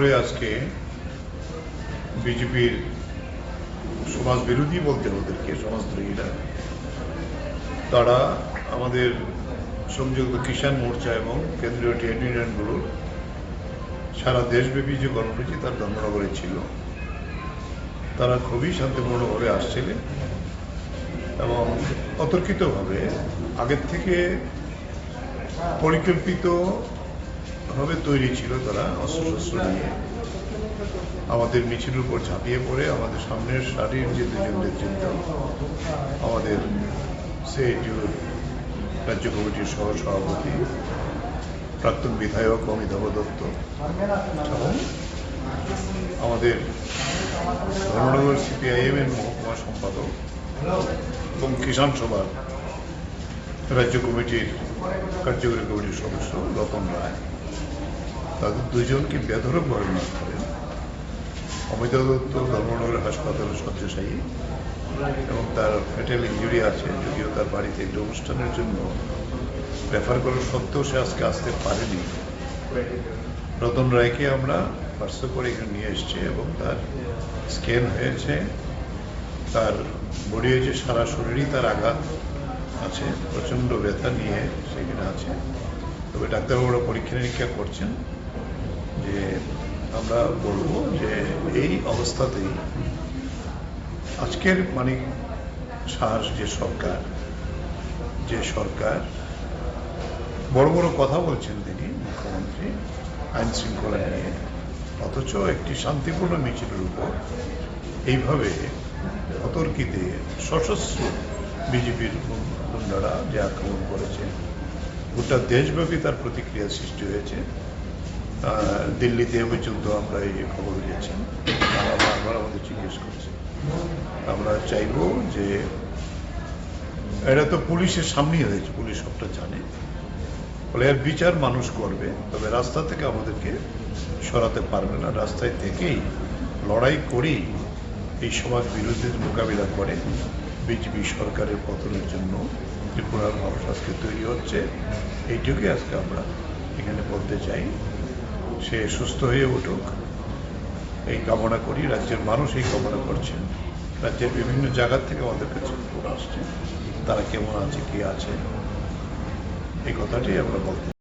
ধর্মনগরে আজকে বিজেপির সমাজ বিরোধী বলতে ওদেরকে, সমাজদ্রোহীরা। তারা আমাদের সংযুক্ত কিষাণ মোর্চা এবং কেন্দ্রীয় ট্রেড ইউনিয়নগুলোর সারা দেশব্যাপী যে কর্মসূচি তার ধর্মনগরে ছিল, তারা খুবই শান্তিপূর্ণভাবে আসছিলেন এবং অতর্কিতভাবে আগের থেকে পরিকল্পিত ভাবে তৈরি ছিল তারা অস্ত্রশস্ত্র নিয়ে। আমাদের মিছিলের উপর ঝাঁপিয়ে পড়ে, আমাদের সামনের সারির যে দুজন নেতৃত্ব আমাদের সিআইটিউর রাজ্য কমিটির সহ সভাপতি প্রাক্তন বিধায়ক অমিতাভ দত্ত এবং আমাদের ধর্মনগর সিপিআইএম এর মহকুমা সম্পাদক এবং কিষাণ সভার রাজ্য কমিটির কার্যকরী কমিটির সদস্য রতন রায়। তাদের দুজনকে বেধরকভাবে মার করেন অমিতাভ দত্ত, ধর্মনগর হাসপাতালে শয্যাশায়ী এবং তার ফেটাল ইঞ্জুরি আছে, যদিও তার বাড়িতে একটি অনুষ্ঠানের জন্য রেফার করার সত্ত্বেও সে আজকে আসতে পারেনি। রতন রায়কে আমরা পার্সেল করে এখানে নিয়ে এসেছি এবং তার স্ক্যান হয়েছে। তার বডি হয়েছে সারা শরীরই তার আঘাত আছে, প্রচণ্ড ব্যথা নিয়ে সেখানে আছে। তবে ডাক্তারবাবুরা পরীক্ষা নিরীক্ষা করছেন। যে আমরা বলব যে এই অবস্থাতেই আজকের মানে সার যে সরকার যে সরকার, বড় বড় কথা বলছেন তিনি, মুখ্যমন্ত্রী, আইন শৃঙ্খলা নিয়ে। অথচ একটি শান্তিপূর্ণ মিছিলের উপর এইভাবে অতর্কিতে সশস্ত্র বিজেপির গুন্ডারা যে আক্রমণ করেছে, গোটা দেশব্যাপী তার প্রতিক্রিয়া সৃষ্টি হয়েছে। দিল্লিতে পর্যন্ত আমরা এই খবর তারা বারবার আমাদের জিজ্ঞেস করছে। আমরা চাইব যে এটা তো পুলিশের সামনেই হয়েছে পুলিশ সবটা জানে। ফলে এর বিচার মানুষ করবে, তবে রাস্তা থেকে আমাদেরকে সরাতে পারবে না। রাস্তায় থেকেই লড়াই করেই এই সমাজ বিরোধীর মোকাবিলা করে। বিজেপি সরকারের পতনের জন্য ত্রিপুরার মানুষ আজকে তৈরি হচ্ছে। এইটুকুই আজকে আমরা এখানে বলতে চাই। সে সুস্থ হয়ে উঠুক। এই কামনা করি, রাজ্যের মানুষ এই কামনা করছেন রাজ্যের বিভিন্ন জায়গা থেকে আমাদের কাছে আসছে। তারা কেমন আছে, কি আছে? এই কথাটি আমরা বলতে